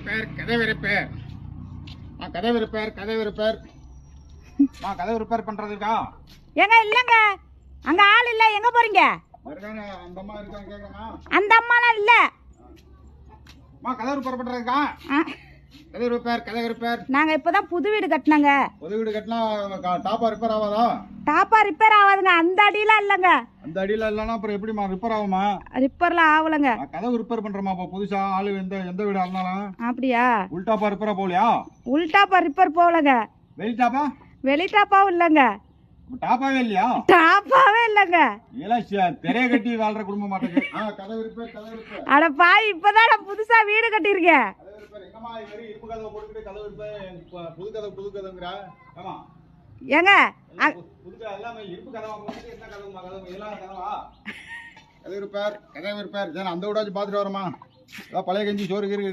Repair கதவு repair ஆ கதவு repair கதவு ரிப்பேர் ஆ கதவு ரிப்பேர் பண்றதுக்கா ஏங்க இல்லைங்க. அங்கே ஆள் இல்லை. எங்கே இருக்காங்க அந்த அம்மா இருக்காங்க அந்த அம்மாலாம் இல்லை. அம்மா கதவு ரிப்பேர் பண்றதுக்கா கதவு ரிப்பேர் கதவு ரிப்பேர் நாங்கள் இப்போ தான் புது வீடு கட்டினாங்க. புது வீடு கட்டினா டாப்பா ரிப்பேர் ஆகாதா டாப்பா ரிப்பேர் ஆகாதுங்க அந்த அடியெலாம் இல்லைங்க. அந்த அடியில் இல்லைன்னா அப்புறம் எப்படிம்மா ரிப்பேர் ஆகுமா? ரிப்பேர்லாம் ஆகலைங்க. நான் கதவு ரிப்பேர் பண்றேம்மா இப்போ புதுசா ஆளு எந்த எந்த வீடு ஆனாலும் அப்படியா? உள்டாப்பா ரிப்பேரா போகலையா? உள்டாப்பா ரிப்பேர் போகலங்க. வெளி டாப்பா? வெளி டாப்பாவும் இல்லைங்க. அப்ப டாப்பாவே இல்லையா? டாப்பாவே இல்லைங்க. திரைய கட்டி வாழ்ற குடும்பம் மாட்டேங்குது அட பாய் இப்போதான் நான் வீடு கட்டியிருக்கேன். எங்கம்மா இது வரையும் இரும்பு கதவை போட்டுக்கிட்டு கதவு ரிப்பேர் ப- புது கதவு புது கதவுங்கிறா. ஆமா ஏங்க எல்லாம் புது கதவு எல்லாமே இரும்பு கதவா என்ன கதவுமா கதவு இதெல்லாம் கதவா? கதவு ரிப்பேர் கதவு ரிப்பேர் சரி அந்த விடாச்சும் பார்த்துட்டு வரமா ஏதாவது பழைய கஞ்சி சோறு கீறு